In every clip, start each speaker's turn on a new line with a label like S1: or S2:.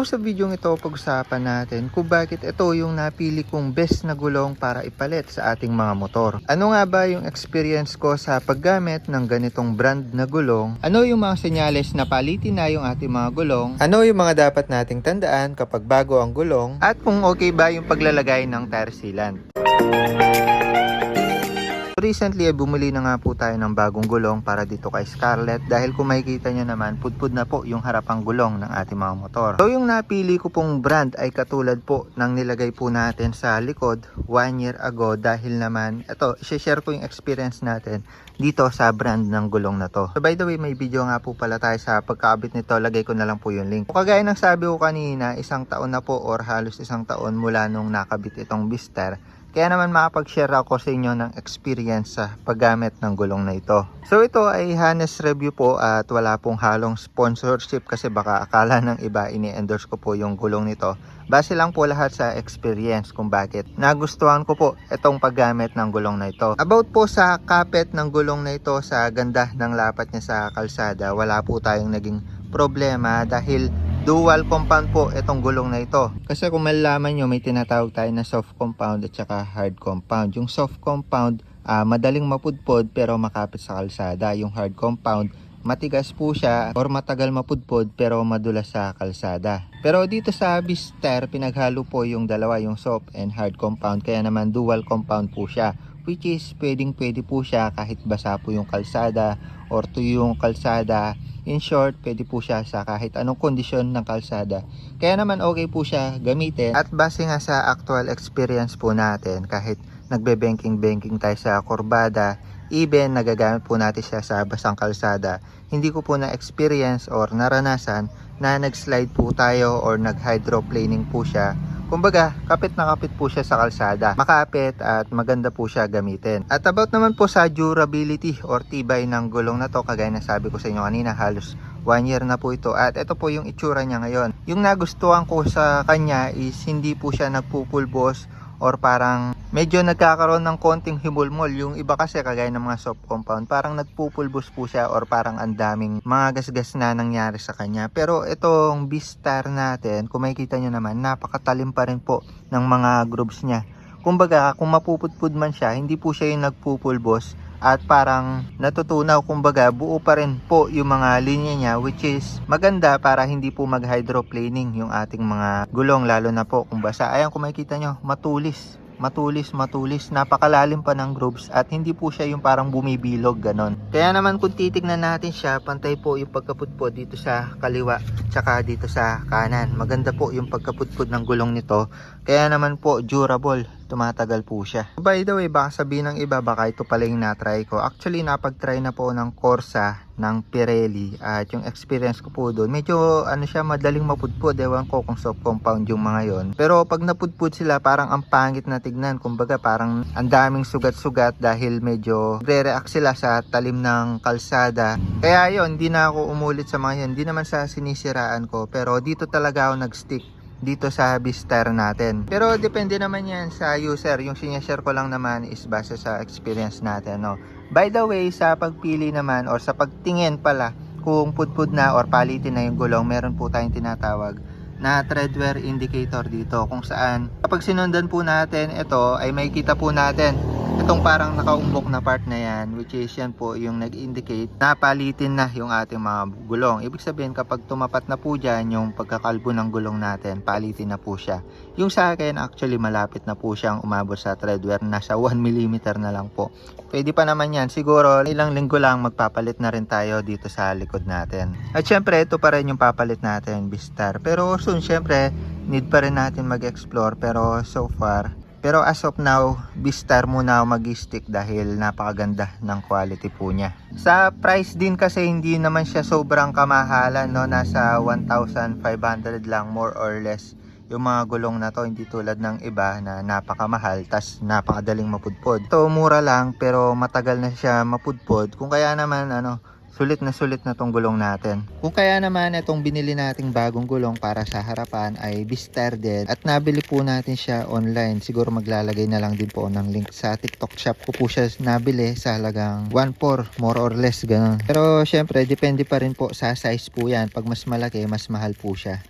S1: Sa video ito, pag-usapan natin kung bakit ito yung napili kong best na gulong para ipalit sa ating mga motor. Ano nga ba yung experience ko sa paggamit ng ganitong brand na gulong? Ano yung mga senyales na palitin na yung ating mga gulong? Ano yung mga dapat nating tandaan kapag bago ang gulong? At kung okay ba yung paglalagay ng tire sealant? Recently, eh, bumili na nga po tayo ng bagong gulong para dito kay Scarlett dahil kung makikita nyo naman, pudpud na po yung harapang gulong ng ating mga motor. So yung napili ko pong brand ay katulad po ng nilagay po natin sa likod one year ago dahil naman, ito, share ko yung experience natin dito sa brand ng gulong na to. So by the way, may video nga po pala tayo sa pagkabit nito, lagay ko na lang po yung link. So, kagaya ng sabi ko kanina, isang taon na po or halos isang taon mula nung nakabit itong Bister, kaya naman makapag-share ako sa inyo ng experience sa paggamit ng gulong na ito. So ito ay Hanes review po at wala pong halong sponsorship kasi baka akala ng iba ini-endorse ko po yung gulong nito. Base lang po lahat sa experience kung bakit nagustuhan ko po itong paggamit ng gulong na ito. About po sa kapit ng gulong na ito sa ganda ng lapat niya sa kalsada, wala po tayong naging problema dahil dual compound po itong gulong na ito. Kasi kung malalaman nyo, may tinatawag tayo na soft compound at saka hard compound. Yung soft compound, ah, madaling mapudpod pero makapit sa kalsada. Yung hard compound, matigas po siya or matagal mapudpod pero madulas sa kalsada. Pero dito sa Bister, pinaghalo po yung dalawa, yung soft and hard compound. Kaya naman dual compound po siya. Which is pwedeng pwede po siya kahit basa po yung kalsada or tuyo yung kalsada. In short, pwede po siya sa kahit anong kondisyon ng kalsada. Kaya naman okay po siya gamitin. At base nga sa actual experience po natin, kahit nagbe-banking-banking tayo sa kurbada, even nagagamit po natin siya sa basang kalsada, hindi ko po na-experience or naranasan na nag-slide po tayo or nag-hydroplaning po siya Kumbaga, kapit na kapit po siya sa kalsada. Makapit at maganda po siya gamitin. At about naman po sa durability or tibay ng gulong na to, kagaya na sabi ko sa inyo kanina, halos 1 year na po ito. At ito po yung itsura niya ngayon. Yung nagustuhan ko sa kanya is hindi po siya nagpupulbos or parang medyo nagkakaroon ng konting himulmol. Yung iba kasi kagaya ng mga soft compound, parang nagpupulbos po siya or parang ang daming mga gasgas na nangyari sa kanya. Pero itong Beastar natin, kung makikita nyo naman, napakatalim pa rin po ng mga grooves niya. Kumbaga, kung mapupudpud man siya, hindi po siya yung nagpupulbos at parang natutunaw kumbaga buo pa rin po yung mga linya niya which is maganda para hindi po mag hydroplaning yung ating mga gulong lalo na po kung basa. Ayan kung makikita nyo matulis matulis matulis. Napakalalim pa ng grooves at hindi po siya yung parang bumibilog ganon. Kaya naman kung titignan natin siya pantay po yung pagkaputpod dito sa kaliwa tsaka dito sa kanan. Maganda po yung pagkaputpod ng gulong nito. Kaya naman po durable tumatagal po siya. By the way, baka sabihin ng iba, baka ito pala yung na-try ko. Actually, napag-try na po ng Corsa ng Pirelli at yung experience ko po doon, medyo ano siya, madaling mapudpud. Ewan ko kung soft compound yung mga yon. Pero pag napudpud sila, parang ang pangit na tignan. Kumbaga, parang ang daming sugat-sugat dahil medyo re-react sila sa talim ng kalsada. Kaya yon hindi na ako umulit sa mga yun. Hindi naman sa sinisiraan ko, pero dito talaga ako nag-stick dito sa Bister natin. Pero depende naman yan sa user. Yung sinishare ko lang naman is base sa experience natin. No? By the way, sa pagpili naman or sa pagtingin pala kung pudpud na or palitin na yung gulong, meron po tayong tinatawag na tread wear indicator dito kung saan. Kapag sinundan po natin ito ay makikita po natin itong parang nakaumbok na part na yan which is yan po yung nag-indicate na palitin na yung ating mga gulong. Ibig sabihin kapag tumapat na po dyan yung pagkakalbo ng gulong natin palitin na po siya. Yung sa akin actually malapit na po siyang umabot sa tread wear nasa 1mm na lang po. Pwede pa naman yan. Siguro ilang linggo lang magpapalit na rin tayo dito sa likod natin. At syempre ito pa rin yung papalit natin Bistar pero soon syempre need pa rin natin mag-explore pero so far pero as of now, Bistar muna ako mag-stick dahil napakaganda ng quality po niya. Sa price din kasi hindi naman siya sobrang kamahalan, no? Nasa 1,500 lang more or less yung mga gulong na to hindi tulad ng iba na napakamahal tas napakadaling mapudpod. Ito mura lang pero matagal na siya mapudpod. Kung kaya naman ano, sulit na sulit na tong gulong natin. Kung kaya naman itong binili nating bagong gulong para sa harapan ay Bistar din at nabili po natin siya online. Siguro maglalagay na lang din po ng link sa TikTok shop ko po siya nabili sa halagang 1.4 more or less ganun. Pero syempre depende pa rin po sa size po yan. Pag mas malaki mas mahal po siya.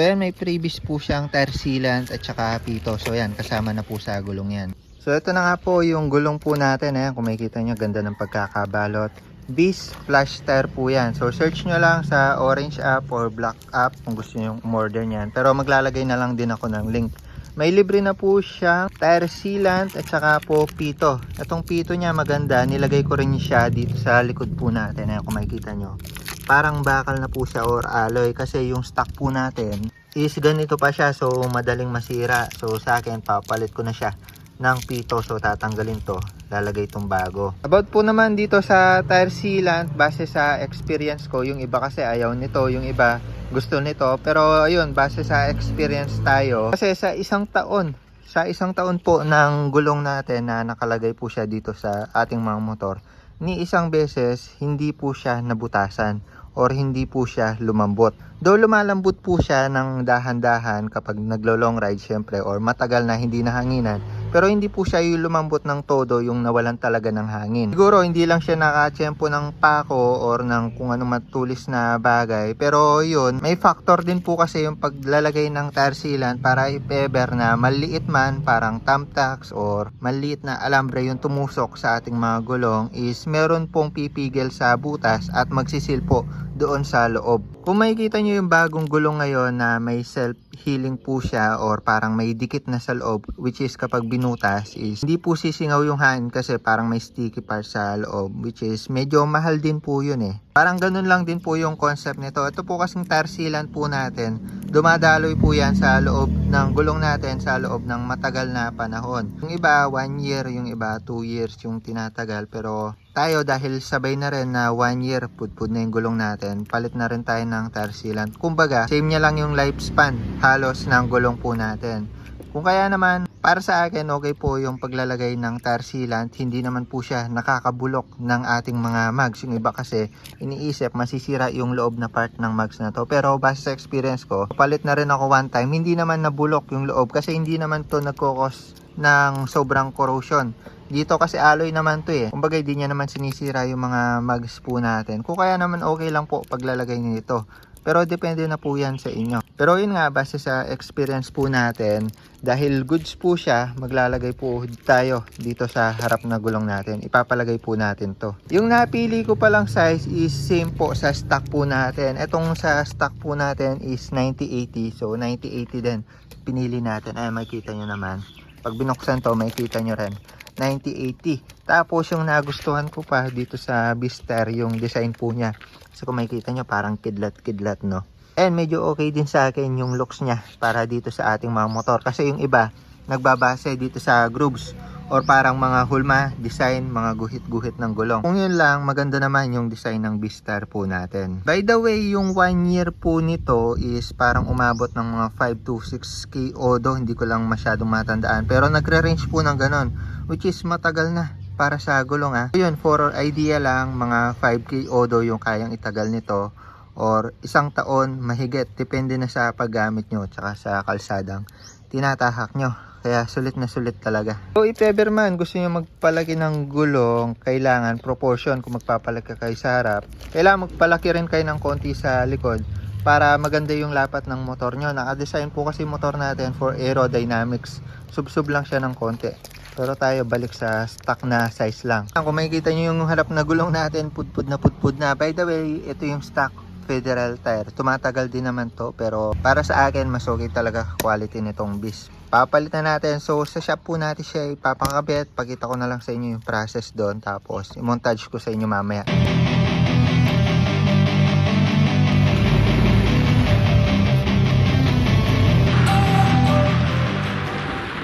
S1: So yan, may previous po siyang tire sealant at saka pito. So yan, kasama na po sa gulong yan. So ito na nga po yung gulong po natin. Ayan, kung makikita nyo, ganda ng pagkakabalot. Beast Flash Tire po yan. So search nyo lang sa orange app or black app kung gusto nyo umorder nyan. Pero maglalagay na lang din ako ng link. May libre na po siyang tire sealant at saka po pito. Itong pito niya maganda. Nilagay ko rin siya dito sa likod po natin. Ayan kung makikita nyo. Parang bakal na po siya or alloy kasi yung stock po natin is ganito pa siya so madaling masira. So sa akin papalit ko na siya ng pito so tatanggalin to lalagay itong bago about po naman dito sa tire sealant base sa experience ko yung iba kasi ayaw nito yung iba gusto nito pero ayun base sa experience tayo kasi sa isang taon sa isang taon po ng gulong natin na nakalagay po siya dito sa ating mga motor ni isang beses hindi po siya nabutasan or hindi po siya lumambot. Though lumalambot po siya ng dahan-dahan kapag naglo-long ride syempre or matagal na hindi nahanginan. Pero hindi po siya yung lumambot ng todo yung nawalan talaga ng hangin. Siguro hindi lang siya nakatsyempo ng pako or ng kung ano matulis na bagay. Pero yun, may factor din po kasi yung paglalagay ng tire sealant para if ever na maliit man parang thumbtacks or maliit na alambre yung tumusok sa ating mga gulong is meron pong pipigil sa butas at magsisil po doon sa loob. Kung makikita nyo yung bagong gulong ngayon na may self-healing po siya or parang may dikit na sa loob which is kapag binutas is hindi po sisingaw yung hangin kasi parang may sticky part sa loob which is medyo mahal din po yun eh. Parang ganun lang din po yung concept nito. Ito po kasing tire sealant po natin. Dumadaloy po yan sa loob ng gulong natin sa loob ng matagal na panahon. Yung iba 1 year, yung iba 2 years yung tinatagal pero tayo dahil sabay na rin na 1 year pudpud na yung gulong natin. Palit na rin tayo ng tire sealant kumbaga same niya lang yung lifespan. Halos ng gulong po natin. Kung kaya naman para sa akin okay po yung paglalagay ng tire sealant hindi naman po siya nakakabulok ng ating mga mags yung iba kasi iniisip masisira yung loob na part ng mags na to. Pero base sa experience ko palit na rin ako one time. Hindi naman nabulok yung loob kasi hindi naman to nagkokos ng sobrang corrosion dito kasi alloy naman to eh. Kumbaga hindi niya naman sinisira yung mga mags po natin. Kung kaya naman okay lang po paglalagay nito. Pero depende na po yan sa inyo. Pero yun nga, base sa experience po natin, dahil goods po siya, maglalagay po tayo dito sa harap na gulong natin. Ipapalagay po natin to. Yung napili ko palang size is same po sa stock po natin. Etong sa stock po natin is 9080. So 9080 din. Pinili natin. Ay, makikita nyo naman. Pag binuksan to, makikita nyo rin. 9080. Tapos yung nagustuhan ko pa dito sa Bister, yung design po niya. So kung makikita nyo, parang kidlat-kidlat, no? And medyo okay din sa akin yung looks niya para dito sa ating mga motor. Kasi yung iba, nagbabase dito sa grooves or parang mga hulma, design, mga guhit-guhit ng gulong. Kung yun lang, maganda naman yung design ng Bistar po natin. By the way, yung 1 year po nito is parang umabot ng mga 5 to 6k odo. Hindi ko lang masyadong matandaan. Pero nagre-range po ng ganon, which is matagal na para sa gulong ah. Yun, for idea lang, mga 5k odo yung kayang itagal nito or isang taon mahigit depende na sa paggamit nyo tsaka sa kalsadang tinatahak nyo kaya sulit na sulit talaga. So if ever man gusto nyo magpalaki ng gulong kailangan proportion kung magpapalaki kayo sa harap. Kailangan magpalaki rin kayo ng konti sa likod para maganda yung lapat ng motor nyo. Nakadesign po kasi motor natin for aerodynamics. Sub-sub lang siya ng konti. Pero tayo balik sa stock na size lang. Kung makikita nyo yung harap na gulong natin, pudpud na pudpud na. By the way, ito yung stock Federal tire. Tumatagal din naman to pero para sa akin mas okay talaga quality nitong bis. Papalitan natin. So sa shop po natin siya ipapakabit. Pakita ko na lang sa inyo yung process doon tapos i-montage ko sa inyo mamaya.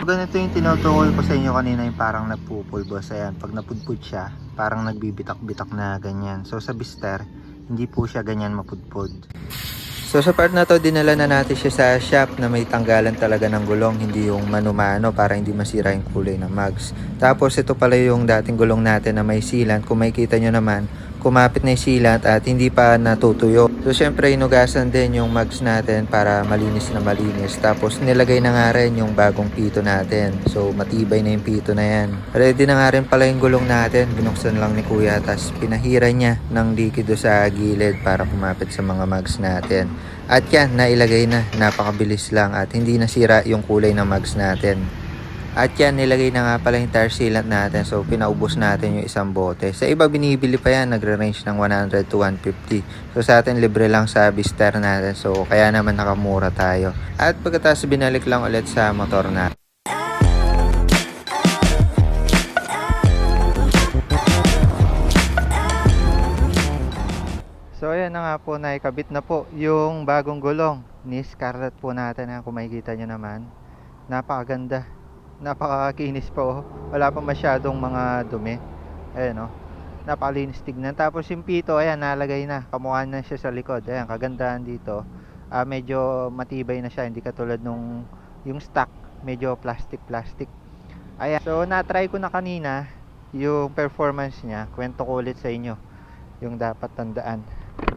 S1: ganito yung tinutukol ko sa inyo kanina yung parang nagpupulbos. Ayan, pag napudpud siya, parang nagbibitak-bitak na ganyan. So sa Bister, hindi po siya ganyan mapudpud. So sa part na to, dinala na natin siya sa shop na may tanggalan talaga ng gulong, hindi yung mano-mano para hindi masira yung kulay ng mags. Tapos ito pala yung dating gulong natin na may sealant. Kung makikita nyo naman, kumapit na yung sealant at hindi pa natutuyo. So syempre inugasan din yung mugs natin para malinis na malinis. Tapos nilagay na nga rin yung bagong pito natin. So matibay na yung pito na yan. Ready na nga rin pala yung gulong natin. Binuksan lang ni kuya tapos pinahira niya ng likido sa gilid para kumapit sa mga mugs natin. At yan, nailagay na. Napakabilis lang at hindi nasira yung kulay ng mugs natin. At yan, nilagay na nga pala yung tire sealant natin. So, pinaubos natin yung isang bote. Sa iba, binibili pa yan. Nagre-range ng 100 to 150. So, sa atin, libre lang sa Bister natin. So, kaya naman nakamura tayo. At pagkatapos, binalik lang ulit sa motor na. So ayan na nga po, naikabit na po yung bagong gulong ni Scarlett po natin. Kung makikita nyo naman. Napakaganda. Napakakinis po. Wala pa masyadong mga dumi. Ayan. Oh. Napakalinis tignan. Tapos yung pito, ayan, nalagay na. Kamukha na siya sa likod. Ayan, kagandahan dito. Ah, medyo matibay na siya. Hindi katulad nung yung stock. Medyo plastic-plastic. Ayan. So, na-try ko na kanina yung performance niya. Kwento ko ulit sa inyo yung dapat tandaan.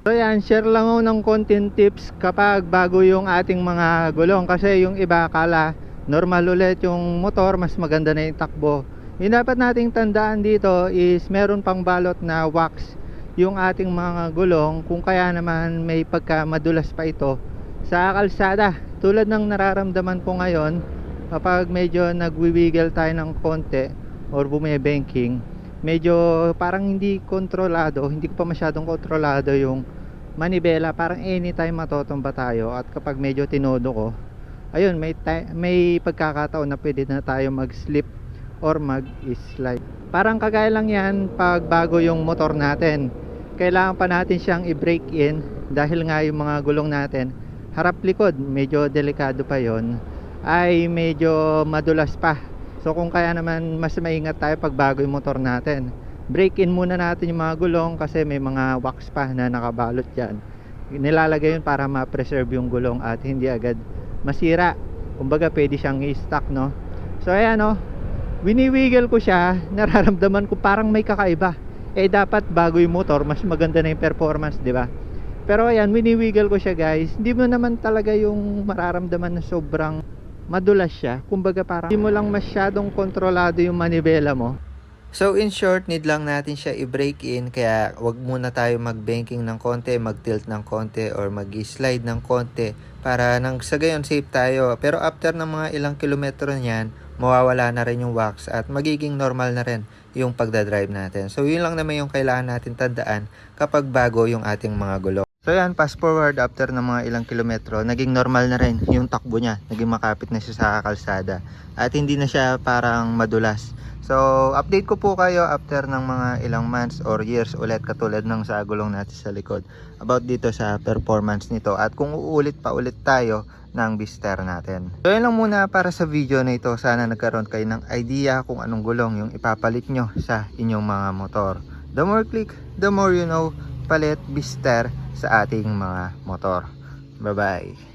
S1: So yan, share lang ako ng content tips kapag bago yung ating mga gulong kasi yung iba akala normal ulit yung motor, mas maganda na yung takbo. Yung dapat nating tandaan dito is meron pang balot na wax yung ating mga gulong kung kaya naman may pagka madulas pa ito sa kalsada. Tulad ng nararamdaman ko ngayon kapag medyo nagwiwiggle tayo ng konti or bumebanking medyo parang hindi kontrolado hindi pa masyadong kontrolado yung manibela parang anytime matotomba tayo at kapag medyo tinodo ko ayun may may pagkakataon na pwede na tayo mag slip or mag slide parang kagaya lang yan pag bago yung motor natin kailangan pa natin siyang i-break in dahil nga yung mga gulong natin harap likod medyo delikado pa yon ay medyo madulas pa So kung kaya naman mas maingat tayo pag bago yung motor natin. Break in muna natin yung mga gulong kasi may mga wax pa na nakabalot dyan. Nilalagay yun para ma-preserve yung gulong at hindi agad masira. Kumbaga pwede siyang i-stock no. So ayan no. Winiwiggle ko siya, nararamdaman ko parang may kakaiba. Eh dapat bago yung motor, mas maganda na yung performance, di ba? Pero ayan, winiwiggle ko siya guys. Hindi mo naman talaga yung mararamdaman na sobrang madulas siya. Kumbaga parang hindi mo lang masyadong kontrolado yung manibela mo. So in short, need lang natin siya i-break in kaya wag muna tayo mag-banking ng konti, mag-tilt ng konti or mag-slide ng konti para nang sa gayon safe tayo. Pero after ng mga ilang kilometro niyan, mawawala na rin yung wax at magiging normal na rin yung pagdadrive natin. So yun lang naman yung kailangan natin tandaan kapag bago yung ating mga gulong. So yan, fast forward after ng mga ilang kilometro, naging normal na rin yung takbo niya. Naging makapit na siya sa kalsada. At hindi na siya parang madulas. So, update ko po kayo after ng mga ilang months or years ulit katulad ng sa gulong natin sa likod about dito sa performance nito at kung uulit pa ulit tayo ng Bister natin. So, yun lang muna para sa video na ito. Sana nagkaroon kayo ng idea kung anong gulong yung ipapalit nyo sa inyong mga motor. The more click, the more you know, palit Bister sa ating mga motor. Bye-bye!